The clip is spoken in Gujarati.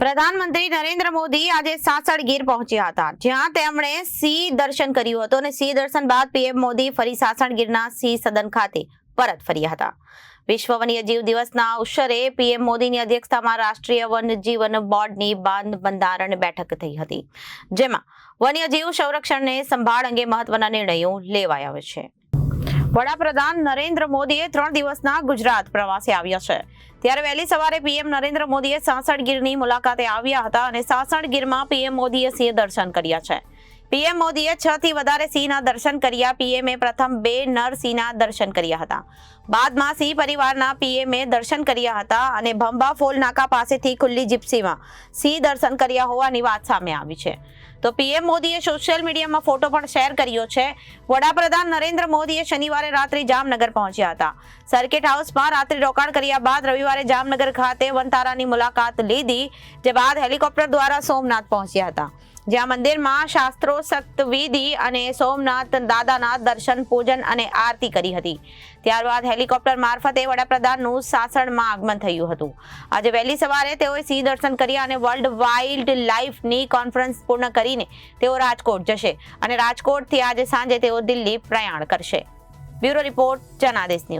પ્રધાનમંત્રી નરેન્દ્ર મોદી આજે સાસણ ગીર પહોંચ્યા હતા. જ્યાં તેમણે સિંહ દર્શન કર્યું હતું અને સિંહ દર્શન બાદ પીએમ મોદી ફરી સાસણ ગીરના સિંહ સદન ખાતે પરત ફર્યા હતા. વિશ્વ વન્યજીવ દિવસના અવસરે પીએમ મોદીની અધ્યક્ષતામાં રાષ્ટ્રીય વન્યજીવન બોર્ડની બાંધ બંધારણ બેઠક થઈ હતી. જેમાં વન્યજીવ સંરક્ષણને સંભાળ અંગે મહત્વના નિર્ણયો લેવાયા છે. વડાપ્રધાન નરેન્દ્ર મોદીએ ત્રણ દિવસના ગુજરાત પ્રવાસે આવ્યા છે. ત્યારે વહેલી સવારે પીએમ નરેન્દ્ર મોદીએ સાસણ ગીરની મુલાકાતે આવ્યા હતા અને સાસણ ગીરમાં પીએમ મોદીએ સિંહ દર્શન કર્યા છે. પીએમ મોદીએ છ થી વધારે સિંહના દર્શન કર્યા. પીએમએ પ્રથમ બે નર સિંહના દર્શન કર્યા હતા. બાદમાં સિંહ પરિવારના પીએમએ દર્શન કર્યા હતા અને ભંબા ફોલ નાકા પાસેથી ખુલ્લી જીપ્સીમાં સિંહ દર્શન કર્યા હોવાની વાત સામે આવી છે. તો પીએમ મોદીએ સોશિયલ મીડિયામાં ફોટો પણ શેર કર્યો છે. વડાપ્રધાન નરેન્દ્ર મોદીએ શનિવારે રાત્રે જામનગર પહોંચ્યા હતા. સર્કિટ હાઉસમાં રાત્રે રોકાણ કર્યા બાદ રવિવારે જામનગર ખાતે વનતારાની મુલાકાત લીધી, જે બાદ હેલિકોપ્ટર દ્વારા સોમનાથ પહોંચ્યા હતા. જ્યાં મંદિરમાં શાસ્ત્રોક્ત વિધિ અને સોમનાથ દાદાના દર્શન, પૂજન અને આરતી કરી હતી. ત્યારબાદ હેલિકોપ્ટર મારફતે વડાપ્રધાનનું સાસણમાં આગમન થયું હતું. આજે વહેલી સવારે તેઓએ સિંહ દર્શન કર્યા અને વર્લ્ડ વાઇલ્ડ લાઈફની કોન્ફરન્સ પૂર્ણ કરીને તેઓ રાજકોટ જશે અને રાજકોટથી આજે સાંજે તેઓ દિલ્હી પ્રયાણ કરશે. Bureau report, Janadesh news.